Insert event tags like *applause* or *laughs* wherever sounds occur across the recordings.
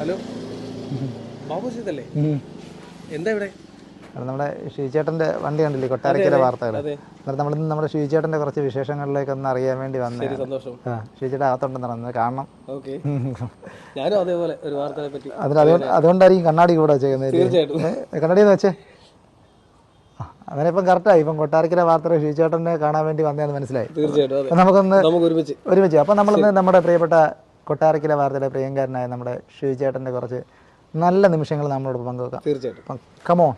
Hello. Babu സീതല്ലേ എന്താ ഇവിടെ? നമ്മുടെ ശ്രീചേട്ടന്റെ വണ്ടി കണ്ടില്ലേ കൊട്ടാരക്കര വാർത്തകൾ എന്നിട്ട് നമ്മളിന്ന് നമ്മുടെ ശ്രീചേട്ടന്റെ കുറച്ച് വിശേഷങ്ങളിലേക്ക് ഒന്ന് അറിയാൻ വേണ്ടി വന്നു സന്തോഷം. ആ ഷിവിചേട്ടൻ അകത്തുണ്ടെന്ന് പറഞ്ഞത് കാണണം. ഞാനും അതേപോലെ ഒരു വാർത്തയെ പറ്റി അതുകൊണ്ടായിരിക്കും കണ്ണാടി കൂടെ ചെയ്യുന്നത് കണ്ണാടി എന്ന് വെച്ചേ. അങ്ങനെ ഇപ്പം കറക്റ്റായി. ഇപ്പം കൊട്ടാരക്കര വാർത്തകൾ ശ്രീചേട്ടനെ കാണാൻ വേണ്ടി വന്നതെന്ന് മനസ്സിലായി. തീർച്ചയായിട്ടും നമുക്കൊന്ന് നമുക്ക് ഒരുമിച്ച് ഒരുമിച്ച്. അപ്പം നമ്മളിന്ന് നമ്മുടെ പ്രിയപ്പെട്ട കൊട്ടാരക്കര വാർത്തയുടെ പ്രിയങ്കാരനായ നമ്മുടെ ഷിവിചേട്ടന്റെ കുറച്ച് നല്ല നിമിഷങ്ങൾ നമ്മളോട് പങ്കുവെക്കാം. തീർച്ചയായിട്ടും. കമാ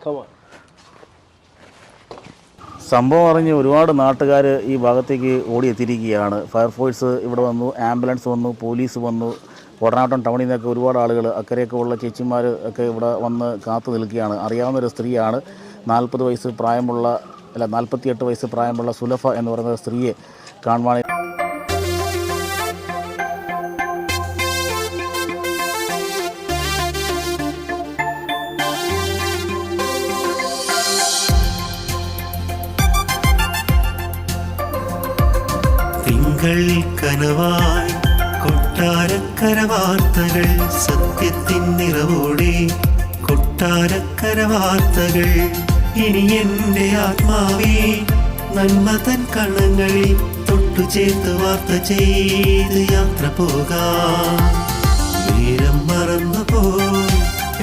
സംഭവം അറിഞ്ഞ് ഒരുപാട് നാട്ടുകാർ ഈ ഭാഗത്തേക്ക് ഓടിയെത്തിയിരിക്കുകയാണ്. ഫയർഫോഴ്സ് ഇവിടെ വന്നു ആംബുലൻസ് വന്നു പോലീസ് വന്നു. കൊടനാട്ടം ടൗണിൽ നിന്നൊക്കെ ഒരുപാട് ആളുകൾ അക്കരെയൊക്കെ ഉള്ള ചേച്ചിമാർ ഒക്കെ ഇവിടെ വന്ന് കാത്തു നിൽക്കുകയാണ്. അറിയാവുന്ന ഒരു സ്ത്രീയാണ്. നാൽപ്പത് വയസ്സ് പ്രായമുള്ള അല്ല നാൽപ്പത്തിയെട്ട് വയസ്സ് പ്രായമുള്ള സുലഫ എന്ന് പറയുന്ന സ്ത്രീയെ കാണുവാൻ തിങ്കൾ കനവായി കൊട്ടാരക്കര വാർത്തകൾ സത്യത്തിൻ നിറവോടെ. കൊട്ടാരക്കര വാർത്തകൾ ഇനി എന്റെ ആത്മാവേ നന്മതൻ കണങ്ങളിൽ തൊട്ടു ചേർത്ത് വാർത്ത ചെയ്ത് യാത്ര പോകാം. നേരം മറന്നു പോയി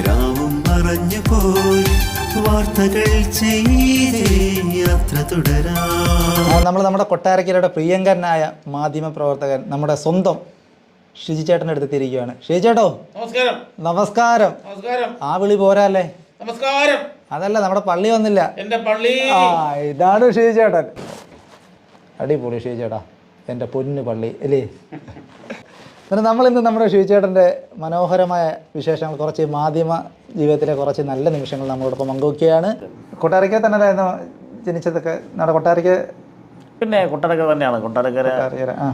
രാവും മറഞ്ഞു പോയി വാർത്തകൾ ചെയ്തേ യാത്ര തുടരാം. നമ്മൾ നമ്മുടെ കൊട്ടാരക്കരയുടെ പ്രിയങ്കരനായ മാധ്യമ പ്രവർത്തകൻ നമ്മുടെ സ്വന്തം ഷിജിചേട്ടന്റെ അടുത്ത് എത്തിയിരിക്കുകയാണ്. ഷിജിചേട്ടോ നമസ്കാരം. നമസ്കാരം. നമസ്കാരം. ആ വിളി പോരാല്ലേ നമസ്കാരം. അതല്ല നമ്മുടെ പള്ളി വന്നില്ല. എന്റെ പള്ളി. ആ ഇതാണ് ഷിജിചേട്ടൻ അടിപൊളി ഷിജിചേട്ടാ എന്റെ പൊന്നു പള്ളി അല്ലേ? എന്നിട്ട് നമ്മളിന്ന് നമ്മുടെ ഷീചേട്ടന്റെ മനോഹരമായ വിശേഷങ്ങൾ കുറച്ച് മാധ്യമ ജീവിതത്തിലെ കുറച്ച് നല്ല നിമിഷങ്ങൾ നമ്മളോടൊപ്പം പങ്കുവയ്ക്കുകയാണ് കൊട്ടാരക്കര തന്നെ ആയിരുന്നു ജനിച്ചതൊക്കെ? നമ്മുടെ കൊട്ടാരക്ക പിന്നെ കൊട്ടാരക്കര തന്നെയാണ്. കൊട്ടാരക്കര കൊട്ടാരക്കര ആ.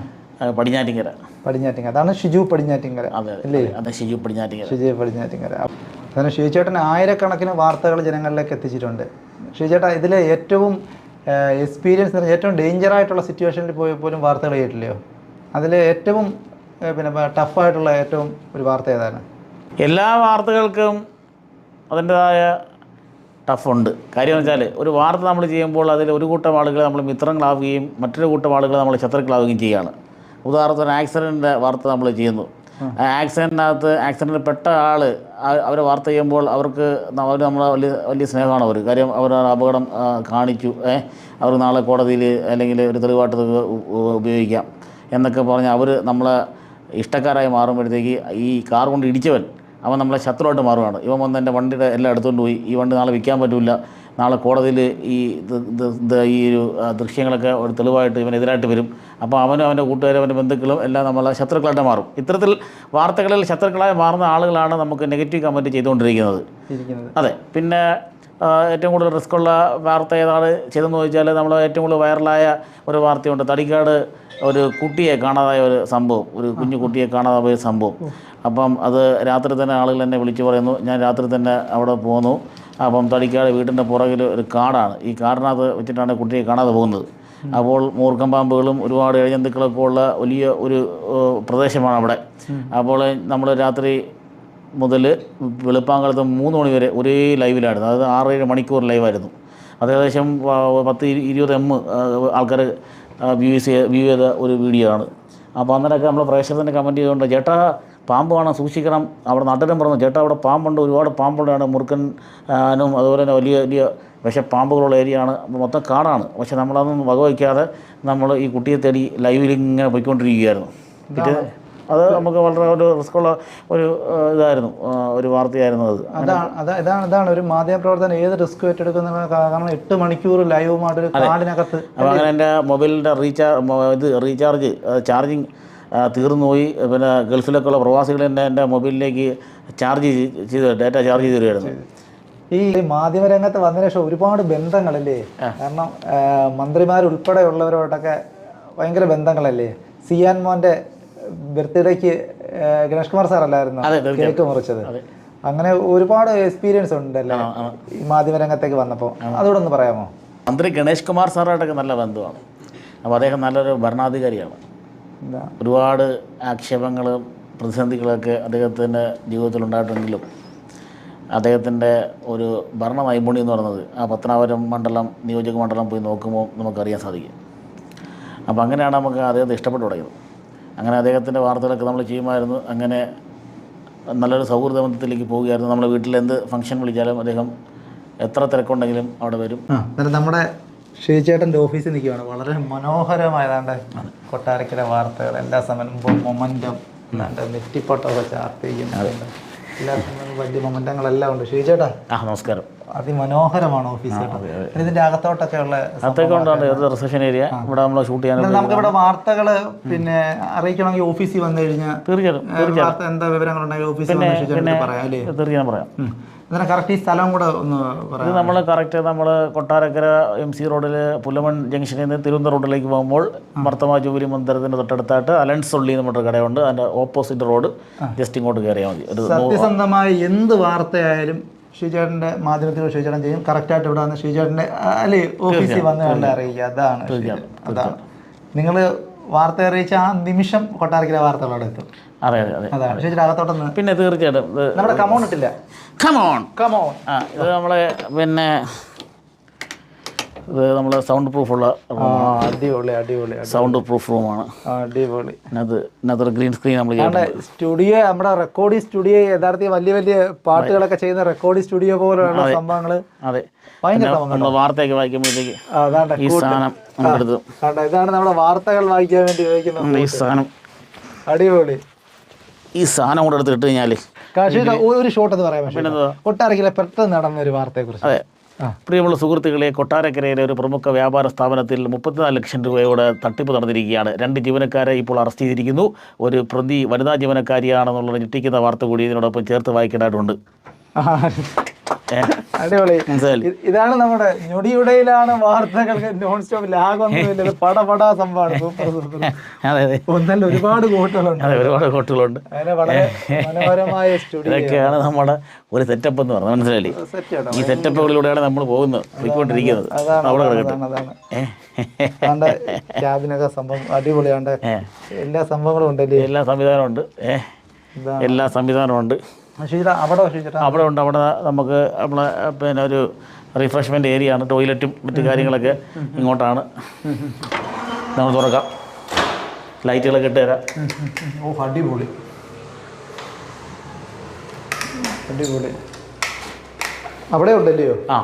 പടിഞ്ഞാറ്റിങ്കര പടിഞ്ഞാറ്റിങ്കര അതാണ് ഷിജു പടിഞ്ഞാറ്റിങ്കര അല്ലേ അതെ ഷിജു പടിഞ്ഞാറ്റിങ്കര ഷിജു പടിഞ്ഞാറ്റിങ്കര അങ്ങനെ ഷിജുചേട്ടൻ ആയിരക്കണക്കിന് വാർത്തകൾ ജനങ്ങളിലേക്ക് എത്തിച്ചിട്ടുണ്ട്. ഷീചേട്ട ഇതിൽ ഏറ്റവും എക്സ്പീരിയൻസ് ഏറ്റവും ഡേഞ്ചർ ആയിട്ടുള്ള സിറ്റുവേഷനിൽ പോയി പോലും വാർത്തകൾ കേട്ടില്ലയോ? അതിൽ ഏറ്റവും പിന്നെ ടഫായിട്ടുള്ള ഏറ്റവും ഒരു വാർത്ത ഏതാണ്? എല്ലാ വാർത്തകൾക്കും അതിന്റെതായ ടഫുണ്ട്. കാര്യം വെച്ചാൽ ഒരു വാർത്ത നമ്മൾ ചെയ്യുമ്പോൾ അതിൽ ഒരു കൂട്ടം ആളുകൾ നമ്മൾ മിത്രങ്ങളാവുകയും മറ്റൊരു കൂട്ടം ആളുകൾ നമ്മൾ ശത്രുക്കളാവുകയും ചെയ്യുകയാണ്. ഉദാഹരണത്തിന് ആക്സിഡന്റിന്റെ വാർത്ത നമ്മൾ ചെയ്യുന്നു. ആ ആക്സിഡന്റിനകത്ത് ആക്സിഡന്റിൽ പെട്ട ആൾ അവരെ വാർത്ത ചെയ്യുമ്പോൾ അവർക്ക് അവർ നമ്മളെ വലിയ വലിയ സ്നേഹമാണ് അവർ കാര്യം അവർ അപകടം കാണിച്ചു ഏ അവർ നാളെ കോടതിയിൽ അല്ലെങ്കിൽ ഒരു തെളിവായിട്ട് ഉ- ഉപയോഗിക്കാം എന്നൊക്കെ പറഞ്ഞ് അവർ നമ്മളെ ഇഷ്ടക്കാരായി മാറുമ്പോഴത്തേക്ക് ഈ കാർ കൊണ്ട് ഇടിച്ചവൻ അവൻ നമ്മളെ ശത്രുവായിട്ട് മാറുകയാണ് ഇവൻ വന്ന് എന്റെ വണ്ടിയുടെ എല്ലാം എടുത്തുകൊണ്ട് പോയി ഈ വണ്ടി നാളെ വിൽക്കാൻ പറ്റില്ല നാളെ കോടതിയിൽ ഈ ഈ ഒരു ദൃശ്യങ്ങളൊക്കെ ഒരു തെളിവായിട്ട് ഇവനെതിരായിട്ട് വരും. അപ്പോൾ അവനും അവന്റെ കൂട്ടുകാരും അവന്റെ ബന്ധുക്കളും എല്ലാം നമ്മളെ ശത്രുക്കളായിട്ട് മാറും. ഇത്തരത്തിൽ വാർത്തകളിൽ ശത്രുക്കളായി മാറുന്ന ആളുകളാണ് നമുക്ക് നെഗറ്റീവ് കമന്റ് ചെയ്തുകൊണ്ടിരിക്കുന്നത്. അതെ. പിന്നെ ഏറ്റവും കൂടുതൽ റിസ്ക്കുള്ള വാർത്ത ഏതാണ് ചെയ്തെന്ന് ചോദിച്ചാൽ നമ്മൾ ഏറ്റവും കൂടുതൽ വൈറലായ ഒരു വാർത്തയുണ്ട്. തടിക്കാട് ഒരു കുട്ടിയെ കാണാതായ ഒരു സംഭവം. ഒരു കുഞ്ഞു കുട്ടിയെ കാണാതായ ഒരു സംഭവം. അപ്പം അത് രാത്രി തന്നെ ആളുകൾ എന്നെ വിളിച്ചു പറയുന്നു. ഞാൻ രാത്രി തന്നെ അവിടെ പോന്നു. അപ്പം തടിക്കാട് വീടിന്റെ പുറകിൽ ഒരു കാടാണ്. ഈ കാടിനകത്ത് വെച്ചിട്ടാണ് കുട്ടിയെ കാണാതെ പോകുന്നത്. അപ്പോൾ മൂർഖം പാമ്പുകളും ഒരുപാട് ഇഴജന്തുക്കളൊക്കെ ഉള്ള വലിയ ഒരു പ്രദേശമാണ് അവിടെ. അപ്പോൾ നമ്മൾ രാത്രി മുതൽ വെളുപ്പാങ്കാലത്ത് മൂന്ന് മണി വരെ ഒരേ ലൈവിലായിരുന്നു. അതായത് ആറേഴ് മണിക്കൂർ ലൈവായിരുന്നു. അത് ഏകദേശം പത്ത് ഇരു- ഇരുപത് എം ആൾക്കാർ വ്യൂ വ്യൂ ചെയ്ത ഒരു വീഡിയോ ആണ്. അപ്പോൾ അന്നേരമൊക്കെ നമ്മൾ പ്രേക്ഷകർ തന്നെ കമന്റ് ചെയ്തുകൊണ്ട് ചേട്ടാ പാമ്പ് കാണാൻ സൂക്ഷിക്കണം. അവിടെ നടനും പറഞ്ഞു ചേട്ടാ അവിടെ പാമ്പുണ്ട്. ഒരുപാട് പാമ്പുണ്ടാണ്. മുറുക്കൻ ആനും അതുപോലെ തന്നെ വലിയ വലിയ പക്ഷെ പാമ്പുകളുള്ള ഏരിയ ആണ്. മൊത്തം കാടാണ്. പക്ഷെ നമ്മളതൊന്നും വകവയ്ക്കാതെ നമ്മൾ ഈ കുട്ടിയെ തേടി ലൈവിൽ ഇങ്ങനെ പോയിക്കൊണ്ടിരിക്കുകയായിരുന്നു അത് നമുക്ക് വളരെ ഒരു റിസ്ക്കുള്ള ഒരു ഇതായിരുന്നു ഒരു വാർത്തയായിരുന്നു അത്. അതാണ് ഇതാണ് ഇതാണ് ഒരു മാധ്യമ പ്രവർത്തനം ഏത് റിസ്ക് ഏറ്റെടുക്കുന്ന കാരണം എട്ട് മണിക്കൂർ ലൈവുമായിട്ട് ഒരു കാടിനകത്ത് അപ്പോൾ അങ്ങനെ എന്റെ മൊബൈലിന്റെ റീചാർജ് ഇത് റീചാർജ് ചാർജിങ് തീർന്നു പോയി പിന്നെ ഗൾഫിലൊക്കെ ഉള്ള പ്രവാസികൾ തന്നെ എന്റെ മൊബൈലിലേക്ക് ചാർജ് ചെയ്ത് ഡാറ്റ ചാർജ് ചെയ്ത് തരുമായിരുന്നു ഈ മാധ്യമരംഗത്ത് വന്നതിന് ശേഷം ഒരുപാട് ബന്ധങ്ങളല്ലേ? കാരണം മന്ത്രിമാരുൾപ്പെടെയുള്ളവരോടൊക്കെ ഭയങ്കര ബന്ധങ്ങളല്ലേ? സിയാൻ മോന്റെ ബർത്ത്ഡേക്ക് ഗണേഷ് കുമാർ സാർ അല്ലായിരുന്നു. കേക്ക് മുറിച്ചത്. അങ്ങനെ ഒരുപാട് എക്സ്പീരിയൻസ് ഉണ്ടല്ലോ? ഈ മാധ്യമരംഗത്തേക്ക് വന്നപ്പോൾ അതോടെ ഒന്ന് പറയാമോ? മന്ത്രി ഗണേഷ് കുമാർ സാറായിട്ടൊക്കെ നല്ല ബന്ധമാണ് അപ്പോൾ അദ്ദേഹം നല്ലൊരു ഭരണാധികാരിയാണ്. ഒരുപാട് ആക്ഷേപങ്ങളും പ്രതിസന്ധികളൊക്കെ അദ്ദേഹത്തിന്റെ ജീവിതത്തിലുണ്ടായിട്ടുണ്ടെങ്കിലും അദ്ദേഹത്തിന്റെ ഒരു ഭരണ നൈപുണ്യം എന്ന് പറയുന്നത് ആ പത്തനാപുരം മണ്ഡലം നിയോജക മണ്ഡലം പോയി നോക്കുമ്പോൾ നമുക്കറിയാൻ സാധിക്കും. അപ്പോൾ അങ്ങനെയാണ് നമുക്ക് അദ്ദേഹത്തെ ഇഷ്ടപ്പെട്ടു തുടങ്ങിയത്. അങ്ങനെ അദ്ദേഹത്തിന്റെ വാർത്തകളൊക്കെ നമ്മൾ ചെയ്യുമായിരുന്നു. അങ്ങനെ നല്ലൊരു സൗഹൃദ ബന്ധത്തിലേക്ക് പോവുകയായിരുന്നു. നമ്മുടെ വീട്ടിൽ എന്ത് ഫംഗ്ഷൻ വിളിച്ചാലും അദ്ദേഹം എത്ര തിരക്കുണ്ടെങ്കിലും അവിടെ വരും. നമ്മുടെ ഷീചേട്ടന്റെ ഓഫീസിൽ നിൽക്കുകയാണ്. വളരെ മനോഹരമായതാണ്ട് കൊട്ടാരക്കര വാർത്തകൾ. എല്ലാ സമയം മൊമന്റം നെറ്റിപ്പൊട്ടൊക്കെ ചെയ്യുന്നുണ്ട് എല്ലാ വലിയ മൊമെന്റങ്ങളെല്ലാം ഉണ്ട്. ഷീചേട്ടാ ആ നമസ്കാരം. അതിമനോഹരമാണ് ഓഫീസ് ഇതിന്റെ അകത്തോട്ടൊക്കെ ഉള്ള അകത്തേക്ക് ഇത് റിസപ്ഷൻ ഏരിയ ഇവിടെ നമ്മൾ ഷൂട്ട് ചെയ്യാൻ നമുക്ക് ഇവിടെ വാർത്തകൾ പിന്നെ അറിയിക്കണമെങ്കിൽ ഓഫീസിൽ വന്നു കഴിഞ്ഞാൽ തീർച്ചയായിട്ടും എന്താ വിവരങ്ങളുണ്ടെങ്കിൽ ഓഫീസിൽ പറയാം തീർച്ചയായും പറയാം. ഇതിനെ കറക്റ്റ് ഈ സ്ഥലം കൂടെ ഒന്ന് ഇത് നമ്മൾ കറക്റ്റ് നമ്മൾ കൊട്ടാരക്കര എം സി റോഡിൽ പുലമൺ ജംഗ്ഷനിൽ നിന്ന് തിരുവനന്തപുരം റോഡിലേക്ക് പോകുമ്പോൾ മർത്തമ ജൂബിലി മന്ദിരത്തിന്റെ തൊട്ടടുത്തായിട്ട് അലൻസ് ഉള്ളി എന്ന് പറഞ്ഞൊരു കടയുണ്ട്. അതിന്റെ ഓപ്പോസിറ്റ് റോഡ് ജസ്റ്റ് ഇങ്ങോട്ട് കയറിയാൽ മതി. ഒരു സത്യസന്ധമായ എന്ത് വാർത്തയായാലും ഷീചേട്ടന്റെ മാധ്യമത്തിൽ ശ്രീചേട്ടൻ ചെയ്യും. കറക്റ്റായിട്ട് ഇവിടെ വന്ന് ഷീചേട്ടന്റെ അല്ലേ ഓഫീസിൽ വന്ന് കണ്ട് അറിയിക്കുക. അതാണ്. അതാണ്. നിങ്ങൾ വാർത്ത അറിയിച്ച ആ നിമിഷം കൊട്ടാരക്കര വാർത്തകളോടെ എത്തും. അതെ അതെ അതെ. അതാണ്. ഷീചേട്ടൻ അകത്തോട്ടൊന്ന് പിന്നെ തീർച്ചയായിട്ടും നമ്മുടെ കമോൺ ഇട്ടില്ല. കമോൺ കമോൺ ആ ഇത് നമ്മളെ പിന്നെ ഇത് നമ്മളെ സൗണ്ട് പ്രൂഫുള്ള ആ അടിപൊളി അടിപൊളി സൗണ്ട് പ്രൂഫ് റൂമാണ് അടിപൊളി. ഇതിനകത്തൊരു ഗ്രീൻ സ്ക്രീൻ നമ്മൾ നമ്മുടെ സ്റ്റുഡിയോ നമ്മുടെ റെക്കോർഡിംഗ് സ്റ്റുഡിയോ യഥാർത്ഥത്തിൽ വലിയ വലിയ പാട്ടുകളൊക്കെ ചെയ്യുന്ന റെക്കോർഡിംഗ് സ്റ്റുഡിയോ പോലെയുള്ള സംഭവങ്ങൾ അതെ. നമ്മൾ വാർത്തയൊക്കെ വായിക്കുമ്പോഴത്തേക്ക് ഈ സാധനം ഇതാണ് നമ്മുടെ വാർത്തകൾ വായിക്കാൻ വേണ്ടി ഉപയോഗിക്കുന്നത് ഈ സാധനം. അടിപൊളി. ഈ സാധനം കൂടെ എടുത്ത് ഇട്ട് കഴിഞ്ഞാൽ ഒരു ഷോട്ട് എന്ന് പറയാൻ പറ്റില്ല? കൊട്ടാരക്കിലെ പെട്ടെന്ന് നടന്ന ഒരു വാർത്തയെ കുറിച്ച് അതെ. പ്രിയമുള്ള സുഹൃത്തുക്കളെ കൊട്ടാരക്കരയിലെ ഒരു പ്രമുഖ വ്യാപാര സ്ഥാപനത്തിൽ മുപ്പത്തിനാല് ലക്ഷം രൂപയുടെ തട്ടിപ്പ് നടന്നിരിക്കുകയാണ്. രണ്ട് ജീവനക്കാരെ ഇപ്പോൾ അറസ്റ്റ് ചെയ്തിരിക്കുന്നു. ഒരു പ്രതി വനിതാ ജീവനക്കാരിയാണെന്നുള്ള ഞെട്ടിക്കുന്ന വാർത്ത കൂടി ഇതിനോടൊപ്പം ചേർത്ത് വായിക്കേണ്ടതായിട്ടുണ്ട്? അടിപൊളി. ഇതാണ് നമ്മുടെ ഞൊടിയുടയിലാണ് വാർത്തകൾ നോൺ സ്റ്റോപ്പ് ലാഗൊന്നുമില്ല പടപടാ സംഭവമാണ്. Super super. *laughs* ഒന്നല്ല ഒരുപാട് കോട്ടുകളുണ്ട് ഒരുപാട് കോട്ടുകളുണ്ട് *laughs* മനോഹരമായ സ്റ്റുഡിയോ ഇതൊക്കെയാണ് നമ്മുടെ ഒരു സെറ്റപ്പ് എന്ന് പറഞ്ഞത്. കേട്ടോ ഈ സെറ്റപ്പുകളിലൂടെയാണ് നമ്മൾ പോകുന്നത്. പോയിക്കൊണ്ടിരിക്കുന്നത്. അവിടെ ക്യാബിനൊക്കെ സംഭവം അടിപൊളിയാണ്ട് ഏ. എല്ലാ സംഭവങ്ങളും ഉണ്ടല്ലേ? എല്ലാ സംവിധാനമുണ്ട്. എല്ലാ സംവിധാനമുണ്ട് അവിടെ ഉണ്ട് അവിടെ നമുക്ക് നമ്മളെ പിന്നെ ഒരു റിഫ്രഷ്മെന്റ് ഏരിയ ആണ്. ടോയ്ലറ്റും മറ്റു കാര്യങ്ങളൊക്കെ ഇങ്ങോട്ടാണ്. നമ്മൾ തുറക്കാം. ലൈറ്റുകളൊക്കെ ഇട്ട് തരാം. ഓ അടിപൊളി. അടിപൊളി. അവിടെ ഉണ്ടല്ലയോ? ആ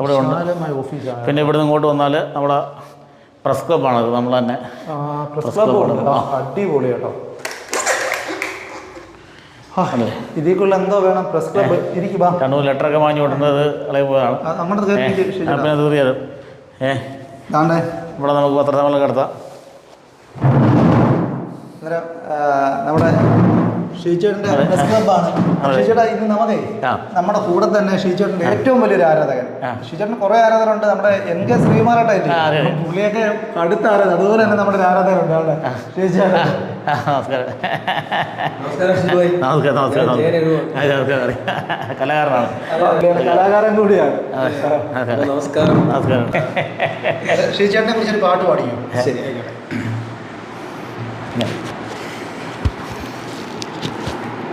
അവിടെ ഉണ്ട്. പിന്നെ ഇവിടെ നിന്ന് ഇവിടുന്ന് ഇങ്ങോട്ട് വന്നാൽ നമ്മളെ പ്രസ് ക്ലബ്ബാണത് നമ്മൾ തന്നെ ആ പ്രസ് ക്ലബ്ബ് അടിപൊളി കേട്ടോ. ഇതിക്കുള്ള എന്തോ വേണം പ്രസ് ക്ലബ്. കണ്ണൂർ ലെറ്റർ ഒക്കെ വാങ്ങി വിടുന്നത് അങ്ങോട്ട്. പിന്നെ ഇവിടെ നമുക്ക് പത്രസമ്മേളനം അന്നേരം നമ്മുടെ ഷീച്ചേട്ടന്റെ പ്രസ് ക്ലബ്ബാണ്. ഷീച്ചേട്ടാ ഇന്ന് നമുക്കേ. നമ്മുടെ കൂടെ തന്നെ ഷീച്ചേട്ടന്റെ ഏറ്റവും വലിയൊരു ആരാധകൻ. ഷീച്ചേട്ടന് കുറെ ആരാധകരുണ്ട്. നമ്മുടെ എൻ കെ അതെ. പുള്ളിയൊക്കെ അടുത്ത ആരാധന അതുപോലെ തന്നെ നമ്മുടെ ഒരു ആരാധകരുണ്ട് അവിടെ. ഷീച്ചേട്ടൻ നമസ്കാരം. നമസ്കാരം. നമസ്കാരം നമസ്കാരം. കലാകാരനാണ്. കലാകാരൻ. കൂടിയാണ്. നമസ്കാരം. നമസ്കാരം. ശ്രീചേട്ടനെ കുറിച്ചൊരു പാട്ട് പാടിക്കും ശരി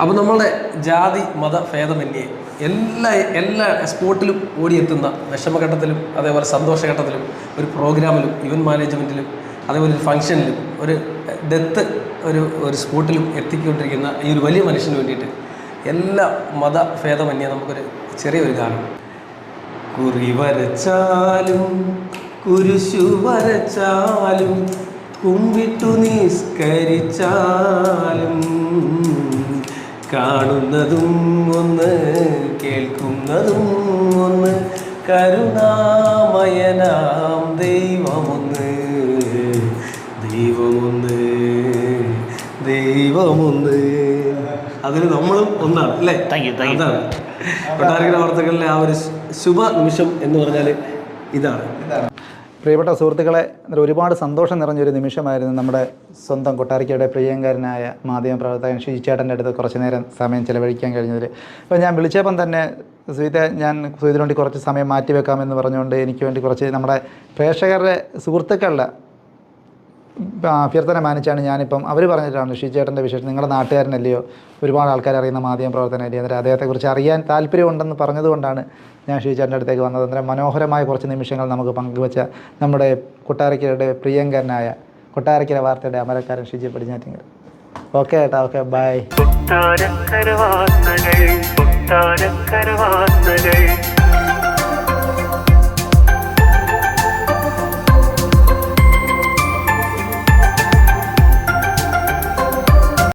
അപ്പോൾ നമ്മളുടെ ജാതി മത ഭേദമന്യേ എല്ലാ എല്ലാ സ്പോട്ടിലും ഓടിയെത്തുന്ന വിഷമഘട്ടത്തിലും അതേപോലെ സന്തോഷഘട്ടത്തിലും ഒരു പ്രോഗ്രാമിലും ഇവന്റ് മാനേജ്മെന്റിലും അതേപോലെ ഒരു ഫംഗ്ഷനിലും ഒരു ഡെത്ത് ഒരു ഒരു സ്പോട്ടിലും എത്തിക്കൊണ്ടിരിക്കുന്ന ഈ ഒരു വലിയ മനുഷ്യന് വേണ്ടിയിട്ട് എല്ലാ മത ഭേദമന്യേ നമുക്കൊരു ചെറിയൊരു ഗാനം. കുറി വരച്ചാലും കുരിശു വരച്ചാലും കുമ്പിട്ടു നിസ്കരിച്ചാലും കാണുന്നതും ഒന്ന് കേൾക്കുന്നതും ഒന്ന് കരുണാമയനാം ദൈവമൊന്ന് ദൈവമൊന്ന്. ദൈവമൊന്ന്. അതിൽ നമ്മളും ഒന്നാണ് അല്ലേ. അതാണ്. കൊട്ടാരക്കര വാർത്തകളിലെ ആ ഒരു ശുഭ നിമിഷം എന്ന് പറഞ്ഞാൽ ഇതാണ്. പ്രിയപ്പെട്ട സുഹൃത്തുക്കളെ എന്നൊരു ഒരുപാട് സന്തോഷം നിറഞ്ഞൊരു നിമിഷമായിരുന്നു നമ്മുടെ സ്വന്തം കൊട്ടാരക്കയുടെ പ്രിയങ്കരനായ മാധ്യമ പ്രവർത്തകൻ ഷീചേട്ടന്റെ അടുത്ത് കുറച്ച് നേരം സമയം ചിലവഴിക്കാൻ കഴിഞ്ഞതിൽ അപ്പോൾ ഞാൻ വിളിച്ചപ്പം തന്നെ സുഹിത ഞാൻ സുഹൃത്തിനു വേണ്ടി കുറച്ച് സമയം മാറ്റിവെക്കാമെന്ന് പറഞ്ഞുകൊണ്ട് എനിക്ക് വേണ്ടി കുറച്ച് നമ്മുടെ പ്രേക്ഷകരുടെ സുഹൃത്തുക്കളുടെ അഭ്യർത്ഥന മാനിച്ചാണ് ഞാനിപ്പം അവർ പറഞ്ഞിട്ടാണ് ഷിജേട്ടന്റെ വിശേഷം. നിങ്ങളുടെ നാട്ടുകാരനല്ലയോ? ഒരുപാട് ആൾക്കാർ അറിയുന്ന മാധ്യമ പ്രവർത്തനമല്ലേ അന്നേരം അദ്ദേഹത്തെക്കുറിച്ച് അറിയാൻ താല്പര്യമുണ്ടെന്ന് പറഞ്ഞതുകൊണ്ടാണ് ഞാൻ ഷിജേട്ടന്റെ അടുത്തേക്ക് വന്നത്. അന്നേരം മനോഹരമായ കുറച്ച് നിമിഷങ്ങൾ നമുക്ക് പങ്കുവച്ച നമ്മുടെ കൊട്ടാരക്കരയുടെ പ്രിയങ്കരനായ കൊട്ടാരക്കര വാർത്തയുടെ അമരക്കാരൻ ഷിജി പടിഞ്ഞാറ്റിങ്ങൽ. ഓക്കെ ഏട്ടാ ഓക്കെ ബൈ. കൊട്ടാരക്കര വാർത്തകൾ കൊട്ടാരക്കര വാർത്തകൾ.